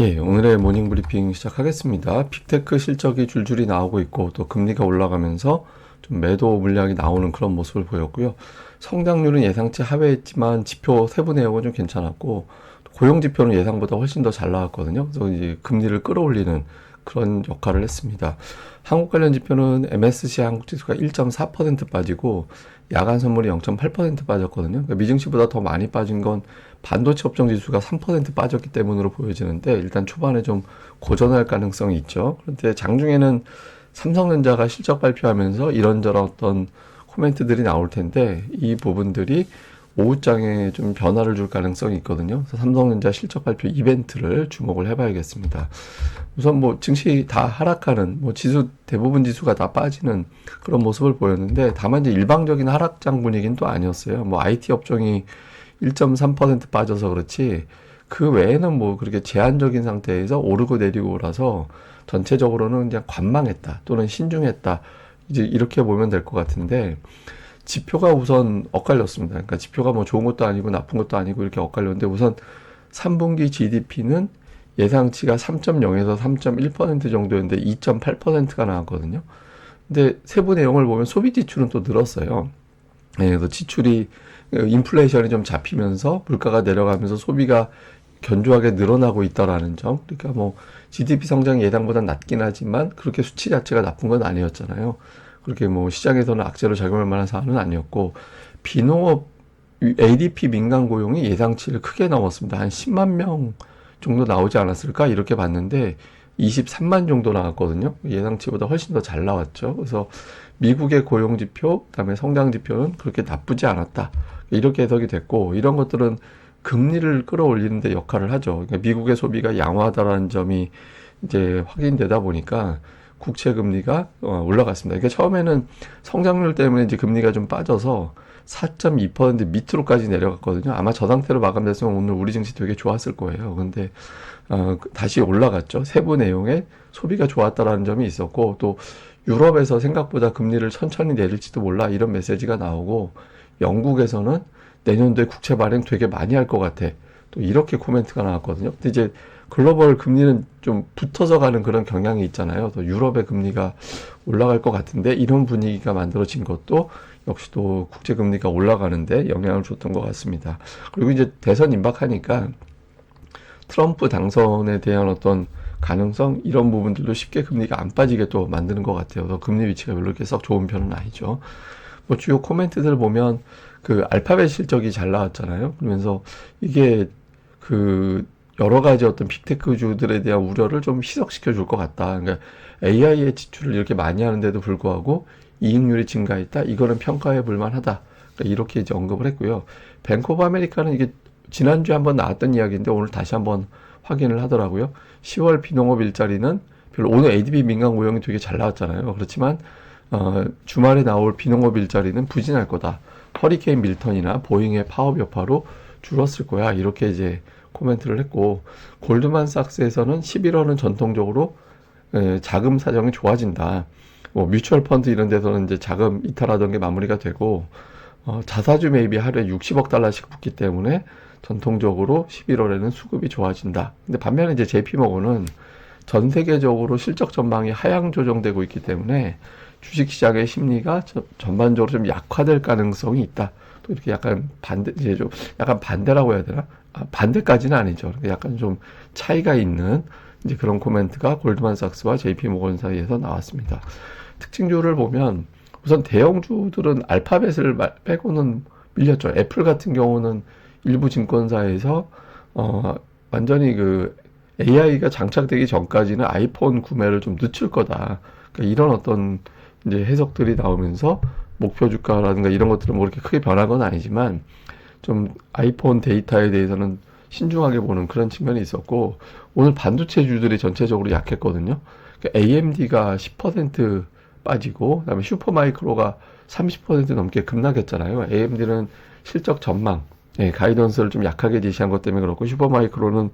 예, 오늘의 모닝 브리핑 시작하겠습니다. 빅테크 실적이 줄줄이 나오고 있고 또 금리가 올라가면서 좀 매도 물량이 나오는 그런 모습을 보였고요. 성장률은 예상치 하회했지만 지표 세부 내용은 좀 괜찮았고 고용 지표는 예상보다 훨씬 더 잘 나왔거든요. 그래서 이제 금리를 끌어올리는 그런 역할을 했습니다. 한국 관련 지표는 MSCI 한국 지수가 1.4% 빠지고 야간 선물이 0.8% 빠졌거든요. 그러니까 미증시보다 더 많이 빠진 건 반도체 업종 지수가 3% 빠졌기 때문으로 보여지는데 일단 초반에 좀 고전할 가능성이 있죠. 그런데 장중에는 삼성전자가 실적 발표하면서 이런저런 어떤 코멘트들이 나올 텐데 이 부분들이 오후장에 좀 변화를 줄 가능성이 있거든요. 삼성전자 실적 발표 이벤트를 주목을 해봐야겠습니다. 우선 뭐 증시 다 하락하는 뭐 지수 대부분 지수가 다 빠지는 그런 모습을 보였는데 다만 이제 일방적인 하락장 분위기는 또 아니었어요. 뭐 IT 업종이 1.3% 빠져서 그렇지 그 외에는 뭐 그렇게 제한적인 상태에서 오르고 내리고 라서 전체적으로는 그냥 관망했다 또는 신중했다 이제 이렇게 보면 될 것 같은데 지표가 우선 엇갈렸습니다. 그러니까 지표가 뭐 좋은 것도 아니고 나쁜 것도 아니고 이렇게 엇갈렸는데 우선 3분기 GDP는 예상치가 3.0에서 3.1% 정도였는데 2.8%가 나왔거든요. 근데 세부 내용을 보면 소비 지출은 또 늘었어요. 네, 그래서 지출이 인플레이션이 좀 잡히면서 물가가 내려가면서 소비가 견조하게 늘어나고 있다라는 점. 그러니까 뭐 GDP 성장 예상보다 낮긴 하지만 그렇게 수치 자체가 나쁜 건 아니었잖아요. 그렇게 뭐 시장에서는 악재로 작용할 만한 사안은 아니었고 비농업 ADP 민간 고용이 예상치를 크게 넘었습니다. 한 10만 명 정도 나오지 않았을까 이렇게 봤는데 23만 정도 나왔거든요. 예상치보다 훨씬 더 잘 나왔죠. 그래서 미국의 고용 지표, 그다음에 성장 지표는 그렇게 나쁘지 않았다. 이렇게 해석이 됐고 이런 것들은 금리를 끌어올리는데 역할을 하죠. 그러니까 미국의 소비가 양호하다라는 점이 이제 확인되다 보니까 국채 금리가 어, 올라갔습니다. 그러니까 처음에는 성장률 때문에 이제 금리가 좀 빠져서 4.2% 밑으로까지 내려갔거든요. 아마 저 상태로 마감됐으면 오늘 우리 증시 되게 좋았을 거예요. 근데 어, 다시 올라갔죠. 세부 내용에 소비가 좋았다라는 점이 있었고 또 유럽에서 생각보다 금리를 천천히 내릴지도 몰라 이런 메시지가 나오고 영국에서는 내년도에 국채 발행 되게 많이 할 것 같아. 또 이렇게 코멘트가 나왔거든요. 근데 이제 글로벌 금리는 좀 붙어서 가는 그런 경향이 있잖아요. 또 유럽의 금리가 올라갈 것 같은데 이런 분위기가 만들어진 것도 역시 또 국제 금리가 올라가는데 영향을 줬던 것 같습니다. 그리고 이제 대선 임박하니까 트럼프 당선에 대한 어떤 가능성 이런 부분들도 쉽게 금리가 안 빠지게 또 만드는 것 같아요. 그래서 금리 위치가 별로 이렇게 썩 좋은 편은 아니죠. 뭐 주요 코멘트들 보면 그 알파벳 실적이 잘 나왔잖아요. 그러면서 이게 그 여러 가지 어떤 빅테크주들에 대한 우려를 좀 희석시켜 줄 것 같다. 그러니까 AI의 지출을 이렇게 많이 하는데도 불구하고 이익률이 증가했다. 이거는 평가해 볼 만하다. 그러니까 이렇게 이제 언급을 했고요. 뱅크 오브 아메리카는 이게 지난주에 한번 나왔던 이야기인데 오늘 다시 한번 확인을 하더라고요. 10월 비농업 일자리는 별로 오늘 ADB 민간 고용이 되게 잘 나왔잖아요. 그렇지만 어, 주말에 나올 비농업 일자리는 부진할 거다. 허리케인 밀턴이나 보잉의 파업 여파로 줄었을 거야. 이렇게 이제 코멘트를 했고 골드만삭스에서는 11월은 전통적으로 에, 자금 사정이 좋아진다. 뭐 뮤추얼 펀드 이런 데서는 이제 자금 이탈하던 게 마무리가 되고 어, 자사주 매입이 하루에 60억 달러씩 붙기 때문에 전통적으로 11월에는 수급이 좋아진다. 근데 반면에 이제 JP모건은 전 세계적으로 실적 전망이 하향 조정되고 있기 때문에 주식시장의 심리가 전반적으로 좀 약화될 가능성이 있다. 또 이렇게 약간 반대, 이제 좀 약간 반대라고 해야 되나? 아, 반대까지는 아니죠. 약간 좀 차이가 있는 이제 그런 코멘트가 골드만삭스와 JP모건 사이에서 나왔습니다. 특징주를 보면 우선 대형주들은 알파벳을 빼고는 밀렸죠. 애플 같은 경우는 일부 증권사에서 어 완전히 그 AI가 장착되기 전까지는 아이폰 구매를 좀 늦출 거다. 그러니까 이런 어떤 이제 해석들이 나오면서 목표 주가라든가 이런 것들은 뭐 이렇게 크게 변한 건 아니지만 좀 아이폰 데이터에 대해서는 신중하게 보는 그런 측면이 있었고 오늘 반도체주들이 전체적으로 약했거든요. 그러니까 AMD가 10% 빠지고 그다음에 슈퍼마이크로가 30% 넘게 급락했잖아요. AMD는 실적 전망, 예, 가이던스를 좀 약하게 제시한 것 때문에 그렇고 슈퍼마이크로는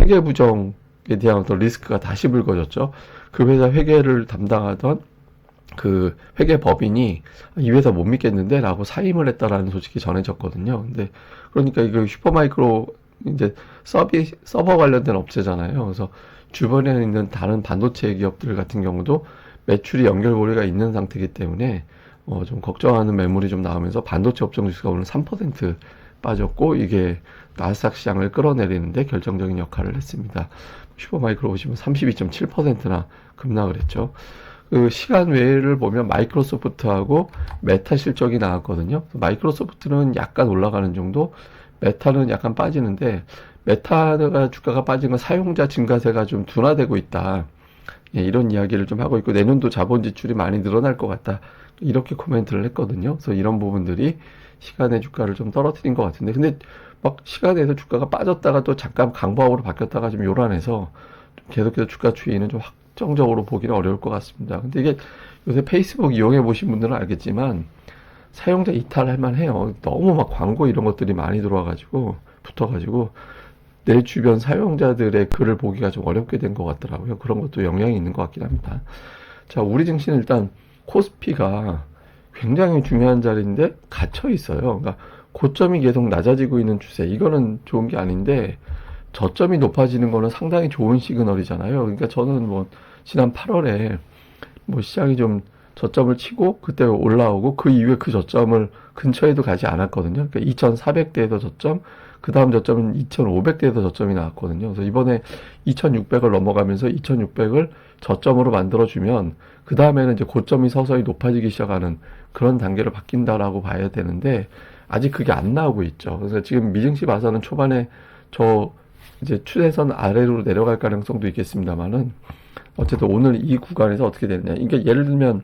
회계 부정에 대한 어떤 리스크가 다시 불거졌죠. 그 회사 회계를 담당하던 그 회계 법인이 이 회사 못 믿겠는데 라고 사임을 했다라는 소식이 전해졌거든요. 근데 그러니까 이거 슈퍼마이크로 이제 서비 서버 관련된 업체잖아요. 그래서 주변에 있는 다른 반도체 기업들 같은 경우도 매출이 연결고리가 있는 상태이기 때문에 어, 좀 걱정하는 매물이 좀 나오면서 반도체 업종 지수가 오늘 3% 빠졌고 이게 나스닥 시장을 끌어내리는데 결정적인 역할을 했습니다. 슈퍼마이크로 보시면 32.7%나 급락을 했죠. 그 시간 외를 보면 마이크로소프트하고 메타 실적이 나왔거든요. 마이크로소프트는 약간 올라가는 정도, 메타는 약간 빠지는데 메타가 주가가 빠진 건 사용자 증가세가 좀 둔화되고 있다. 예, 이런 이야기를 좀 하고 있고 내년도 자본 지출이 많이 늘어날 것 같다. 이렇게 코멘트를 했거든요. 그래서 이런 부분들이 시간의 주가를 좀 떨어뜨린 것 같은데 근데 막 시간에서 주가가 빠졌다가 또 잠깐 강보합으로 바뀌었다가 좀 요란해서 좀 계속해서 주가 추이는 좀 확 정적으로 보기는 어려울 것 같습니다. 근데 이게 요새 페이스북 이용해 보신 분들은 알겠지만 사용자 이탈할 만해요. 너무 막 광고 이런 것들이 많이 들어와가지고 붙어가지고 내 주변 사용자들의 글을 보기가 좀 어렵게 된 것 같더라고요. 그런 것도 영향이 있는 것 같긴 합니다. 자, 우리 증시는 일단 코스피가 굉장히 중요한 자리인데 갇혀 있어요. 그러니까 고점이 계속 낮아지고 있는 추세. 이거는 좋은 게 아닌데 저점이 높아지는 거는 상당히 좋은 시그널이잖아요. 그러니까 저는 뭐 지난 8월에 뭐 시장이 좀 저점을 치고 그때 올라오고 그 이후에 그 저점을 근처에도 가지 않았거든요. 그러니까 2,400대에서 저점, 그 다음 저점은 2,500대에서 저점이 나왔거든요. 그래서 이번에 2,600을 넘어가면서 2,600을 저점으로 만들어주면 그 다음에는 이제 고점이 서서히 높아지기 시작하는 그런 단계로 바뀐다라고 봐야 되는데 아직 그게 안 나오고 있죠. 그래서 지금 미증시 봐서는 초반에 저 이제 추세선 아래로 내려갈 가능성도 있겠습니다만은 어쨌든 오늘 이 구간에서 어떻게 되느냐. 그러니까 예를 들면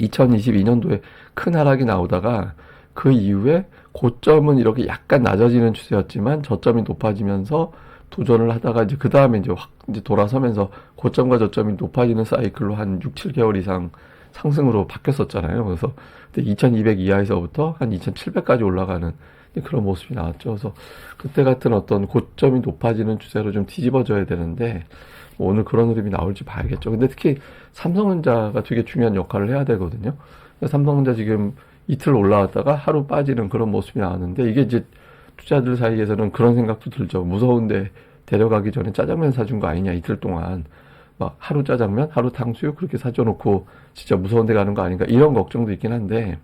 2022년도에 큰 하락이 나오다가 그 이후에 고점은 이렇게 약간 낮아지는 추세였지만 저점이 높아지면서 도전을 하다가 이제 그 다음에 이제 확 이제 돌아서면서 고점과 저점이 높아지는 사이클로 한 6, 7개월 이상 상승으로 바뀌었었잖아요. 그래서 2200 이하에서부터 한 2700까지 올라가는 그런 모습이 나왔죠. 그래서 그때 같은 어떤 고점이 높아지는 추세로 좀 뒤집어져야 되는데 뭐 오늘 그런 흐름이 나올지 봐야겠죠. 근데 특히 삼성전자가 되게 중요한 역할을 해야 되거든요. 삼성전자 지금 이틀 올라왔다가 하루 빠지는 그런 모습이 나왔는데 이게 이제 투자들 사이에서는 그런 생각도 들죠. 무서운데 데려가기 전에 짜장면 사준 거 아니냐 이틀 동안 막 하루 짜장면, 하루 탕수육 그렇게 사줘놓고 진짜 무서운 데 가는 거 아닌가 이런 걱정도 있긴 한데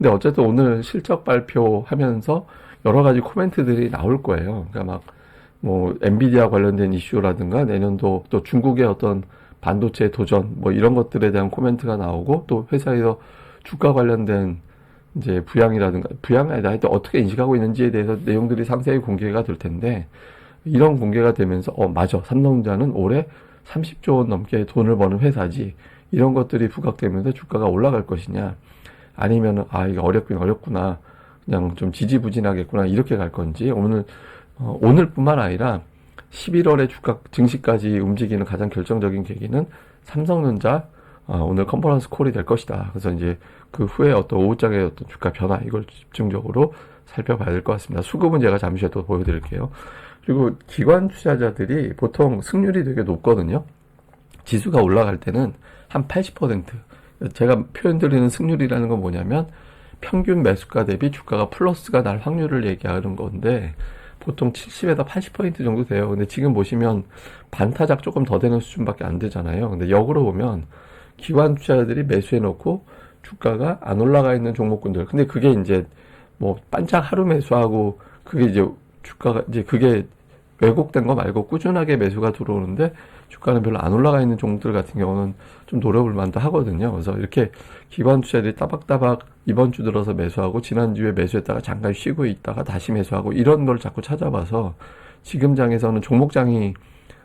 근데 어쨌든 오늘 실적 발표하면서 여러 가지 코멘트들이 나올 거예요. 그러니까 막 뭐 엔비디아 관련된 이슈라든가 내년도 또 중국의 어떤 반도체 도전 뭐 이런 것들에 대한 코멘트가 나오고 또 회사에서 주가 관련된 이제 부양이라든가 부양이 아니라 하여튼 어떻게 인식하고 있는지에 대해서 내용들이 상세히 공개가 될 텐데 이런 공개가 되면서 어 맞아. 삼성전자는 올해 30조 원 넘게 돈을 버는 회사지. 이런 것들이 부각되면서 주가가 올라갈 것이냐 아니면은 아 이거 어렵긴 어렵구나 그냥 좀 지지부진하겠구나 이렇게 갈 건지 오늘 어, 오늘뿐만 아니라 11월에 주가 증시까지 움직이는 가장 결정적인 계기는 삼성전자 어, 오늘 컨퍼런스 콜이 될 것이다. 그래서 이제 그 후에 어떤 오후장의 어떤 주가 변화 이걸 집중적으로 살펴봐야 될 것 같습니다. 수급은 제가 잠시 후에 또 보여드릴게요. 그리고 기관 투자자들이 보통 승률이 되게 높거든요. 지수가 올라갈 때는 한 80%. 제가 표현드리는 승률이라는 건 뭐냐면 평균 매수가 대비 주가가 플러스가 날 확률을 얘기하는 건데 보통 70에서 80% 정도 돼요. 근데 지금 보시면 반타작 조금 더 되는 수준밖에 안 되잖아요. 근데 역으로 보면 기관 투자자들이 매수해 놓고 주가가 안 올라가 있는 종목군들. 근데 그게 이제 뭐 반짝 하루 매수하고 그게 이제 주가가 이제 그게 왜곡된 거 말고 꾸준하게 매수가 들어오는데 주가는 별로 안 올라가 있는 종목들 같은 경우는 좀 노려볼 만도 하거든요. 그래서 이렇게 기관 투자들이 따박따박 이번 주 들어서 매수하고 지난주에 매수했다가 잠깐 쉬고 있다가 다시 매수하고 이런 걸 자꾸 찾아봐서 지금 장에서는 종목장이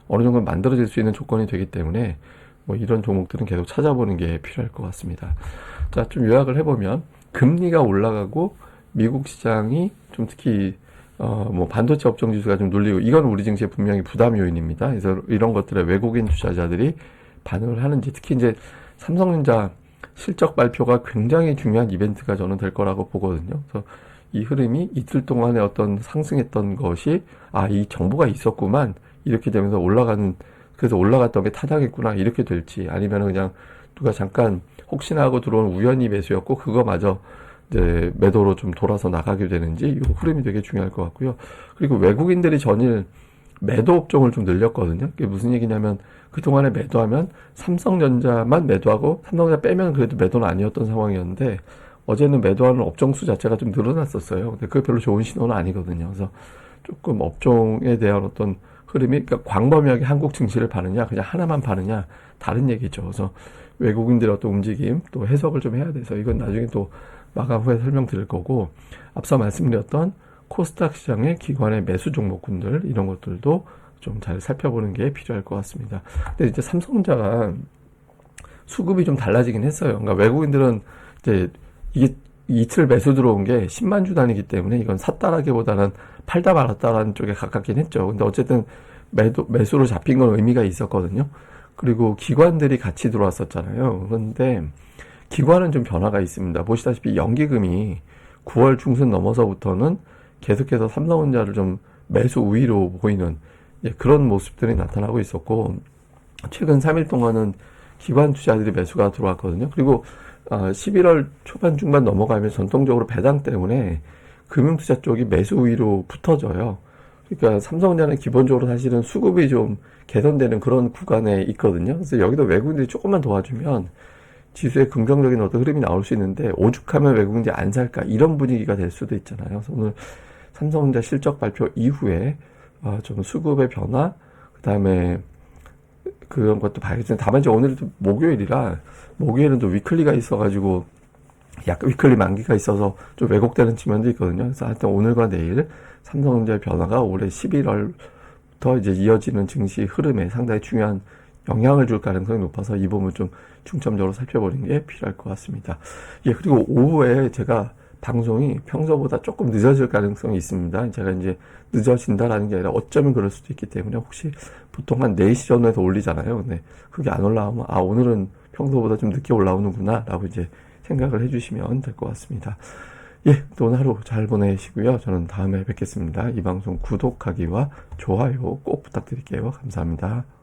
어느 정도 만들어질 수 있는 조건이 되기 때문에 뭐 이런 종목들은 계속 찾아보는 게 필요할 것 같습니다. 자, 좀 요약을 해보면 금리가 올라가고 미국 시장이 좀 특히 어, 뭐 반도체 업종 지수가 좀 눌리고 이건 우리 증시의 분명히 부담 요인입니다. 그래서 이런 것들에 외국인 투자자들이 반응을 하는지 특히 이제 삼성전자 실적 발표가 굉장히 중요한 이벤트가 저는 될 거라고 보거든요. 그래서 이 흐름이 이틀 동안에 어떤 상승했던 것이 아, 이 정보가 있었구만. 이렇게 되면서 올라가는 그래서 올라갔던 게 타당했구나. 이렇게 될지 아니면 그냥 누가 잠깐 혹시나 하고 들어온 우연히 매수였고 그거마저 이제 매도로 좀 돌아서 나가게 되는지 이 흐름이 되게 중요할 것 같고요. 그리고 외국인들이 전일 매도 업종을 좀 늘렸거든요. 그게 무슨 얘기냐면 그동안에 매도하면 삼성전자만 매도하고 삼성전자 빼면 그래도 매도는 아니었던 상황이었는데 어제는 매도하는 업종 수 자체가 좀 늘어났었어요. 근데 그게 별로 좋은 신호는 아니거든요. 그래서 조금 업종에 대한 어떤 흐름이 그러니까 광범위하게 한국 증시를 바느냐 그냥 하나만 바느냐 다른 얘기죠. 그래서 외국인들의 어떤 움직임 또 해석을 좀 해야 돼서 이건 나중에 또 마감 후에 설명드릴 거고 앞서 말씀드렸던 코스닥 시장의 기관의 매수 종목군들 이런 것들도 좀 잘 살펴보는 게 필요할 것 같습니다. 근데 이제 삼성전자가 수급이 좀 달라지긴 했어요. 그러니까 외국인들은 이제 이게 이틀 매수 들어온 게 10만 주 단위이기 때문에 이건 샀다라기보다는 팔다 말았다라는 쪽에 가깝긴 했죠. 근데 어쨌든 매도, 매수로 잡힌 건 의미가 있었거든요. 그리고 기관들이 같이 들어왔었잖아요. 그런데 기관은 좀 변화가 있습니다. 보시다시피 연기금이 9월 중순 넘어서부터는 계속해서 삼성전자를 좀 매수 우위로 보이는 예, 그런 모습들이 나타나고 있었고 최근 3일 동안은 기관 투자들이 매수가 들어왔거든요. 그리고 어, 11월 초반 중반 넘어가면 전통적으로 배당 때문에 금융투자 쪽이 매수 우위로 붙어져요. 그러니까 삼성전자는 기본적으로 사실은 수급이 좀 개선되는 그런 구간에 있거든요. 그래서 여기도 외국인들이 조금만 도와주면 지수에 긍정적인 어떤 흐름이 나올 수 있는데 오죽하면 외국인들이 안 살까 이런 분위기가 될 수도 있잖아요. 그래서 오늘 삼성전자 실적 발표 이후에 어, 좀 수급의 변화, 그 다음에 그런 것도 봐야겠지만 다만 이제 오늘은 또 목요일이라 목요일은 또 위클리가 있어가지고 약간 위클리 만기가 있어서 좀 왜곡되는 측면도 있거든요. 그래서 하여튼 오늘과 내일 삼성전자의 변화가 올해 11월부터 이제 이어지는 증시 흐름에 상당히 중요한 영향을 줄 가능성이 높아서 이 부분을 좀 중점적으로 살펴보는 게 필요할 것 같습니다. 예, 그리고 오후에 제가 방송이 평소보다 조금 늦어질 가능성이 있습니다. 제가 이제 늦어진다라는 게 아니라 어쩌면 그럴 수도 있기 때문에 혹시 보통 한 4시 전후에서 올리잖아요. 근데 그게 안 올라오면 아, 오늘은 평소보다 좀 늦게 올라오는구나 라고 이제 생각을 해주시면 될 것 같습니다. 예, 또 오늘 하루 잘 보내시고요. 저는 다음에 뵙겠습니다. 이 방송 구독하기와 좋아요 꼭 부탁드릴게요. 감사합니다.